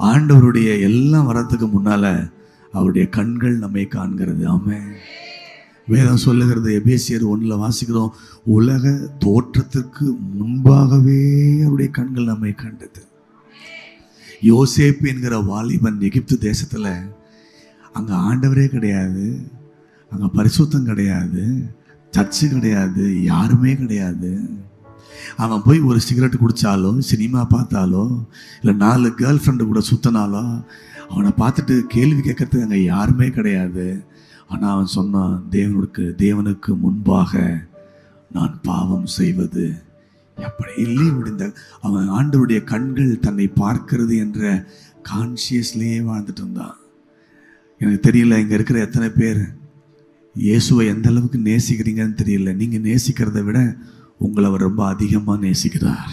ஆண்டவருடைய எல்லாம் வரத்துக்கு முன்னால அவருடைய கண்கள் நம்மை காண்கிறது. ஆமே வேதம் சொல்லுகிறது எபேசியர் ஒன்றில் வாசிக்கிறோம் உலக தோற்றத்திற்கு முன்பாகவே அவருடைய கண்கள் நம்மை கண்டது. யோசேப்பு என்கிற வாலிபன் எகிப்து தேசத்துல அங்க ஆண்டவரே கிடையாது அங்க பரிசுத்தம் கிடையாது சர்ச்சு கிடையாது யாருமே கிடையாது. அவன் போய் ஒரு சிகரெட் குடித்தாலோ சினிமா பார்த்தாலோ இல்லை நாலு கேர்ள் ஃப்ரெண்டு கூட சுத்தினாலோ அவனை பார்த்துட்டு கேள்வி கேட்கறதுக்கு அங்கே யாருமே கிடையாது. ஆனால் அவன் சொன்னான் தேவனுக்கு தேவனுக்கு முன்பாக நான் பாவம் செய்வது அப்படி இல்லை முடிந்த அவன் ஆண்டவருடைய கண்கள் தன்னை பார்க்கிறது என்ற கான்சியஸ்லேயே வாழ்ந்துட்டு இருந்தான். எனக்கு தெரியல இங்கே இருக்கிற எத்தனை பேர் இயேசுவை எந்த அளவுக்கு நேசிக்கிறீங்கன்னு தெரியல. நீங்கள் நேசிக்கிறத விட உங்களை அவர் ரொம்ப அதிகமாக நேசிக்கிறார்.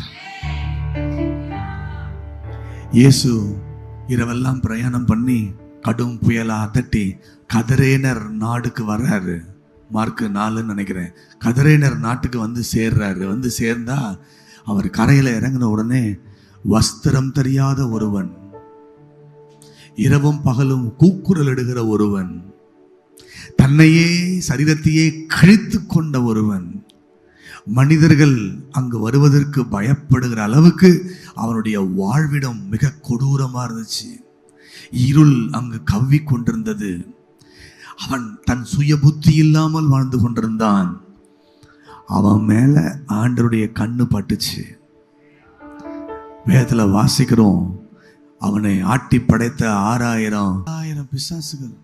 இயேசு இரவெல்லாம் பிரயாணம் பண்ணி கடும் புயலாக அதட்டி கதரேனர் நாடுக்கு வர்றாரு. மார்க்கு நாலுன்னு நினைக்கிறேன். கதரேனர் நாட்டுக்கு வந்து சேர்றாரு. வந்து சேர்ந்தா அவர் கரையில் இறங்கின உடனே வஸ்திரம் தெரியாத ஒருவன் இரவும் பகலும் கூக்குரல் இடுகிற ஒருவன் தன்னையே சரீரத்தையே கிழித்து கொண்ட ஒருவன் மனிதர்கள் அங்கு வருவதற்கு பயப்படுகிற அளவுக்கு அவனுடைய வாழ்விடம் மிக கொடூரமாக இருந்துச்சு. இருள் அங்கு கவ்வி கொண்டிருந்தது. அவன் தன் சுய புத்தி இல்லாமல் வாழ்ந்து கொண்டிருந்தான். அவன் மேலே ஆண்டருடைய கண்ணு பட்டுச்சு. வேதத்தில் வாசிக்கிறோம். அவனை ஆட்டி படைத்த ஆறாயிரம் ஆயிரம் பிசாசுகள்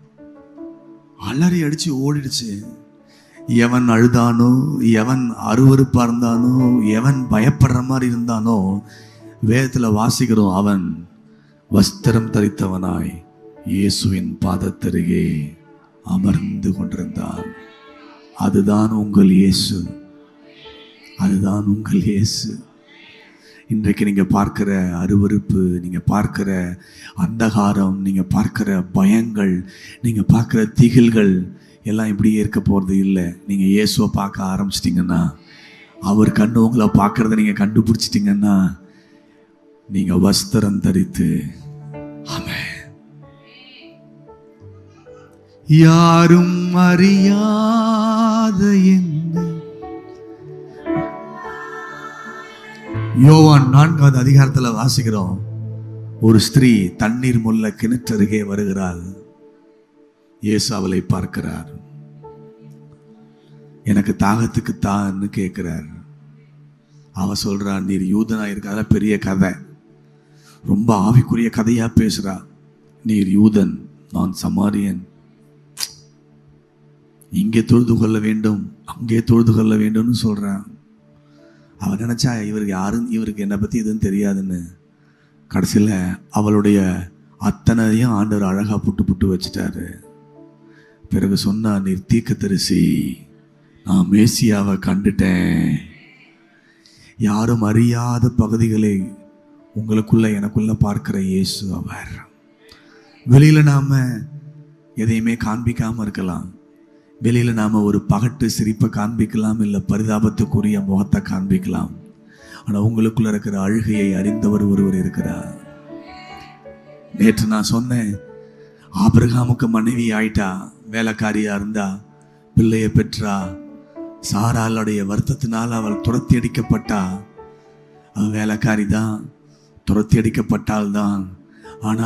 அலறி அடிச்சு ஓடிடுச்சு. எவன் அழுதானோ எவன் அருவறுப்பாக இருந்தானோ எவன் பயப்படுற மாதிரி இருந்தானோ வேதத்தில் வாசிக்கிறோம் அவன் வஸ்திரம் தரித்தவனாய் இயேசுவின் பாதத்தருகே அமர்ந்து கொண்டிருந்தான். அதுதான் உங்கள் இயேசு. அதுதான் உங்கள் இயேசு. இன்றைக்கு நீங்கள் பார்க்கிற அருவருப்பு நீங்கள் பார்க்குற அந்தகாரம் நீங்கள் பார்க்கிற பயங்கள் நீங்கள் பார்க்குற திகில்கள் எல்லாம் இப்படியே இருக்க போகிறது இல்லை. நீங்கள் இயேசுவை பார்க்க ஆரம்பிச்சிட்டிங்கன்னா அவர் கண்ணு உங்களை பார்க்குறத நீங்கள் கண்டுபிடிச்சிட்டிங்கன்னா நீங்கள் வஸ்திரம் தரித்து ஆமே யாரும் அறியாத என்ன யோவான் நான்காவது அதிகாரத்தில் வாசிக்கிறோம். ஒரு ஸ்திரீ தண்ணீர் முல்ல கிணற்றருகே வருகிறாள். இயேசு அவளை பார்க்கிறார். எனக்கு தாகத்துக்கு தான்னு கேட்கிறார். அவ சொல்றா நீர் யூதனா இருக்காத பெரிய கதை. ரொம்ப ஆவிக்குரிய கதையா பேசுறா. நீர் யூதன் நான் சமாரியன். இங்கே தொழுது கொள்ள வேண்டும் அங்கே தொழுது கொள்ள வேண்டும்னு சொல்றேன் அவள் நினச்சா இவருக்கு யாரும் இவருக்கு என்னை பற்றி எதுவும் தெரியாதுன்னு. கடைசியில் அவளுடைய அத்தனையும் ஆண்டவர் அழகாக புட்டு புட்டு வச்சுட்டாரு. பிறகு சொன்னா நீர் தீர்க்கதரிசி நான் மேசியாவை கண்டுட்டேன். யாரும் அறியாத பகுதிகளை உங்களுக்குள்ள எனக்குள்ள பார்க்கிற இயேசு அவர். வெளியில நாம் எதையுமே காண்பிக்காமல் இருக்கலாம். வெளியில் நாம் ஒரு பகட்டு சிரிப்பை காண்பிக்கலாம் இல்லை பரிதாபத்துக்குரிய முகத்தை காண்பிக்கலாம். ஆனால் உங்களுக்குள்ள இருக்கிற அழுகையை அறிந்தவர் ஒருவர் இருக்கிறார். நேற்று நான் சொன்னேன் ஆபிரகாமுக்கு மனைவி ஆயிட்டா வேலைக்காரியா இருந்தா பிள்ளைய பெற்றா சாராளுடைய வருத்தத்தினால் அவள் துரத்தி அடிக்கப்பட்டா. அவள் வேலைக்காரி தான் துரத்தி அடிக்கப்பட்டால் தான்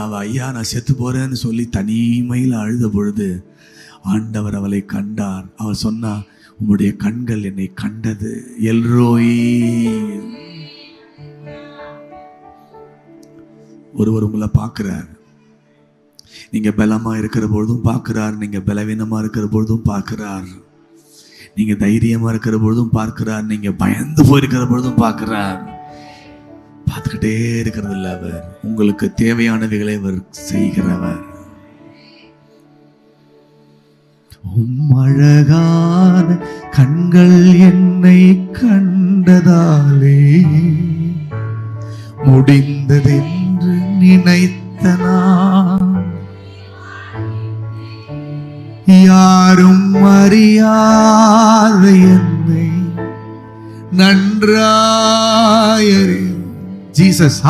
அவள் ஐயா நான் செத்து போறேன்னு சொல்லி தனிமையில் அழுத பொழுது ஆண்டவர் அவளை கண்டார். அவள் சொன்னா உம்முடைய கண்கள் என்னை கண்டது எல்ரோய். ஒருவர் உங்களை பார்க்கிறார். நீங்க பலமா இருக்கிற பொழுதும் பார்க்கிறார். நீங்க பலவீனமா இருக்கிற பொழுதும் பார்க்கிறார். நீங்க தைரியமா இருக்கிற பொழுதும் பார்க்கிறார். நீங்க பயந்து போயிருக்கிற பொழுதும் பார்க்கிறார். பார்த்துக்கிட்டே இருக்கிறது இல்லை அவர். உங்களுக்கு தேவையானவைகளை அவர் செய்கிறவர். உம் அழகான கண்கள் என்னை கண்டதாலே முடிந்ததென்று நினைத்த நான். யாரும் அறியாத என்னை நன்றாயறி ஜீசஸ்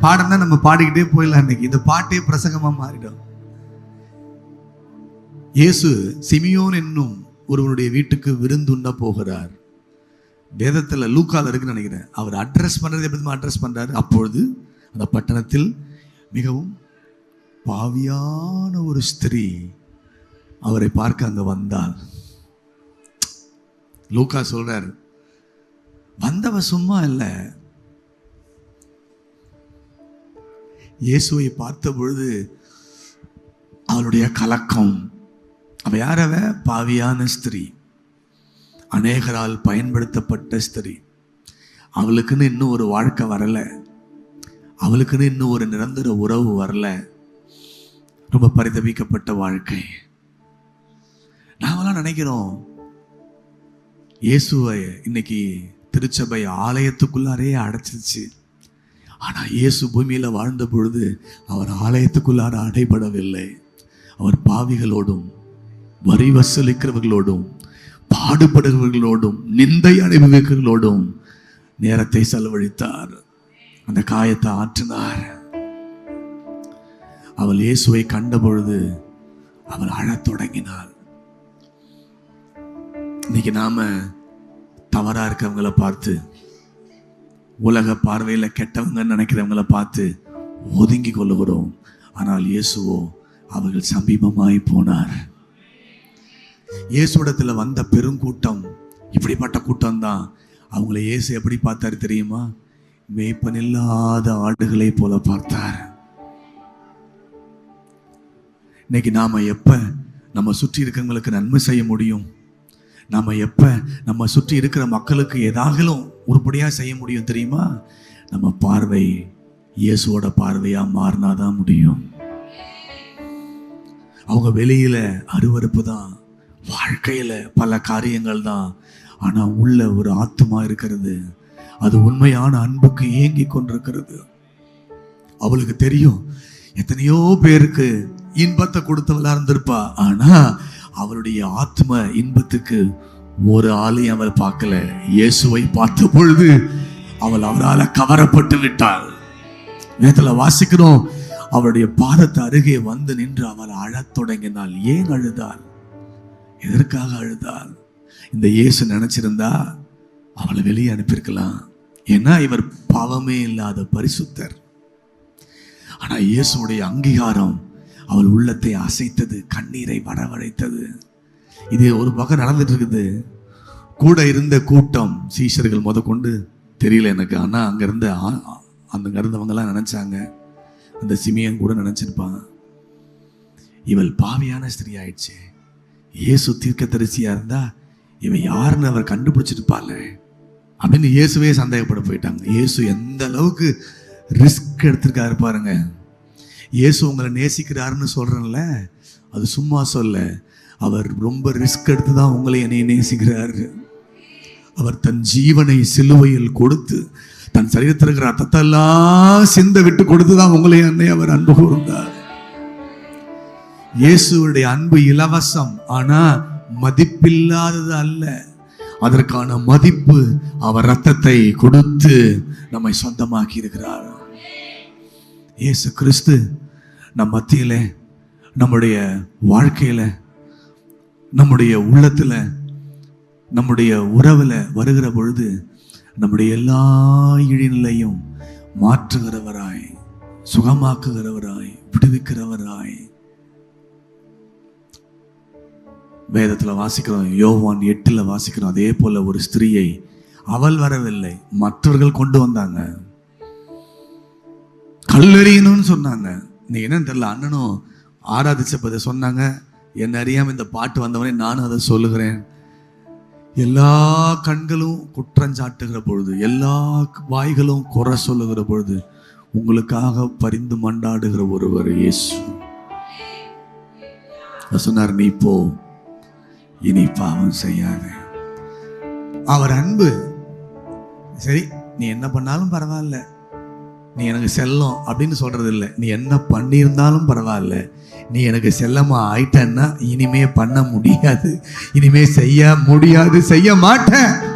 பாடம் தான் நம்ம பாடிக்கிட்டே போயிடலாம் இன்னைக்கு. இந்த பாட்டே பிரசங்கமா மாறிடும். இயேசு சிமியோன் என்னும் ஒருவனுடைய வீட்டுக்கு விருந்துண்ண போகிறார். வேதத்தில் லூக்கால இருக்குன்னு நினைக்கிறேன். அவர் அட்ரஸ் பண்ணுறது எப்படி அட்ரஸ் பண்ணுறாரு அப்பொழுது அந்த பட்டணத்தில் மிகவும் பாவியான ஒரு ஸ்திரீ அவரை பார்க்க அங்கே வந்தாள். லூக்கா சொல்கிறார் வந்தவ சும்மா இல்லை. இயேசுவை பார்த்த பொழுது அவளுடைய கலக்கம் அவ? பாவியான ஸ்திரீ. அநேகரால் பயன்படுத்தப்பட்ட ஸ்திரீ. அவளுக்குன்னு இன்னும் ஒரு வாழ்க்கை வரலை. அவளுக்குன்னு இன்னும் ஒரு நிரந்தர உறவு வரல. ரொம்ப பரிதபிக்கப்பட்ட வாழ்க்கை. நாமெல்லாம் நினைக்கிறோம் இயேசுவை இன்னைக்கு திருச்சபை ஆலயத்துக்குள்ளாரே அடைச்சிருச்சு. ஆனா இயேசு பூமியில வாழ்ந்த பொழுது அவர் ஆலயத்துக்குள்ளார அடைபடவில்லை. அவர் பாவிகளோடும் வரி வசூலிக்கிறவர்களோடும் பாடுபடுகிறவர்களோடும் நிந்தை அனுபவிக்கிறவர்களோடும் நேரத்தை செலவழித்தார். அந்த காயத்தை ஆற்றினார். அவள் இயேசுவை கண்ட பொழுது அவள் அழத் தொடங்கினாள். இன்னைக்கு நாம தவறா இருக்கிறவங்கள பார்த்து உலக பார்வையில கெட்டவங்கன்னு நினைக்கிறவங்கள பார்த்து ஒதுங்கி கொள்ளுகிறோம். ஆனால் இயேசுவோ அவர்கள் சமீபமாய் போனார். இயேசுடத்தில் வந்த பெருங்கூட்டம் இப்படிப்பட்ட கூட்டம் தான் அவங்கள இயேசு எப்படி பார்த்தாரு தெரியுமா? மேய்ப்பனில்லாத ஆடுகளை போல பார்த்தார். இன்னைக்கு நாம எப்ப நம்ம சுற்றி இருக்கிறவங்களுக்கு நன்மை செய்ய முடியும்? நாம எப்ப நம்ம சுற்றி இருக்கிற மக்களுக்கு ஏதாகலும் உருப்படியா செய்ய முடியும் தெரியுமா? நம்ம பார்வை இயேசுவோட பார்வையா மாறினாதான் முடியும். அவங்க வெளியில அருவருப்பு தான் வாழ்க்கையில் பல காரியங்கள் தான். ஆனால் உள்ள ஒரு ஆத்மா இருக்கிறது. அது உண்மையான அன்புக்கு ஏங்கி கொண்டிருக்கிறது. அவளுக்கு தெரியும் எத்தனையோ பேருக்கு இன்பத்தை கொடுத்தவளா இருந்திருப்பா ஆனா அவளுடைய ஆத்ம இன்பத்துக்கு ஒரு ஆளையும் அவள் பார்க்கல. இயேசுவை பார்த்த பொழுது அவள் அவரால் கவரப்பட்டு விட்டாள். நேத்துல வாசிக்கிறோம் அவளுடைய பாதத்தை அருகே வந்து நின்று அவள் அழத் தொடங்கினாள். ஏன் அழுதாள்? எதற்காக அழுதாள்? இந்த இயேசு நினைச்சிருந்தா அவளை வெளியே அனுப்பியிருக்கலாம். ஏன்னா இவர் பாவமே இல்லாத பரிசுத்தர். ஆனால் இயேசுடைய அங்கீகாரம் அவள் உள்ளத்தை அசைத்தது கண்ணீரை வரவழைத்தது. இது ஒரு பக்கம் நடந்துட்டு இருக்குது. கூட இருந்த கூட்டம் சீஷர்கள் முத கொண்டு தெரியல எனக்கு. ஆனால் அங்கே இருந்த அங்கே இருந்தவங்கெல்லாம் நினச்சாங்க. அந்த சிமியன் கூட நினச்சிருப்பாங்க இவள் பாவியான ஸ்திரீ ஆயிடுச்சு இயேசு தீர்க்க தரிசியாக இருந்தால் இவன் யாருன்னு அவர் கண்டுபிடிச்சிருப்பாள் அப்படின்னு இயேசுவே சந்தேகப்பட போயிட்டாங்க. இயேசு எந்த அளவுக்கு ரிஸ்க் எடுத்திருக்காரு பாருங்க. இயேசு உங்களை நேசிக்கிறாருன்னு சொல்கிறேன்ல அது சும்மா சொல்ல அவர் ரொம்ப ரிஸ்க் எடுத்து தான் உங்களை என்னை நேசிக்கிறாரு. அவர் தன் ஜீவனை சிலுவையில் கொடுத்து தன் சரீரத்தில் இருக்கிற ரத்தத்தெல்லாம் சிந்த விட்டு கொடுத்து தான் உங்களை என்னை அவர் அன்பு கூர்ந்தார். இயேசுடைய அன்பு இலவசம் ஆனா மதிப்பில்லாதது அல்ல. அதற்கான மதிப்பு அவர் ரத்தத்தை கொடுத்து நம்மை சொந்தமாக்கி இருக்கிறார். இயேசு கிறிஸ்து நம் மத்தியில நம்முடைய வாழ்க்கையில நம்முடைய உள்ளத்துல நம்முடைய உறவுல வருகிற பொழுது நம்முடைய எல்லா இழிநிலையும் மாற்றுகிறவராய் சுகமாக்குகிறவராய் விடுவிக்கிறவராய் வேதத்தில் வாசிக்கிறோம் யோவான் எட்டில் வாசிக்கிறோம் அதே போல் ஒரு ஸ்திரீயை அவள் வரவில்லை மற்றவர்கள் கொண்டு வந்தாங்க. கல்லறியணும்னு சொன்னாங்க. நீ என்னன்னு தெரியல அண்ணனும் ஆராதிச்சப்பதை சொன்னாங்க. என்ன அறியாமல் இந்த பாட்டு வந்தவனே நானும் அதை சொல்லுகிறேன். எல்லா கண்களும் குற்றஞ்சாட்டுகிற பொழுது எல்லா வாய்களும் குறை சொல்லுகிற பொழுது உங்களுக்காக பரிந்து மண்டாடுகிற ஒருவர் இயேசு. சொன்னார் நீ போ இனி பாவம் செய்யாத. அவர் அன்பு. சரி நீ என்ன பண்ணாலும் பரவாயில்ல. நீ எனக்கு செல்லம் அப்படின்னு சொல்கிறது இல்லை நீ என்ன பண்ணியிருந்தாலும் பரவாயில்ல. நீ எனக்கு செல்லமாக ஆயிட்டன்னா இனிமே பண்ண முடியாது. இனிமே செய்ய முடியாது செய்ய மாட்டேன்.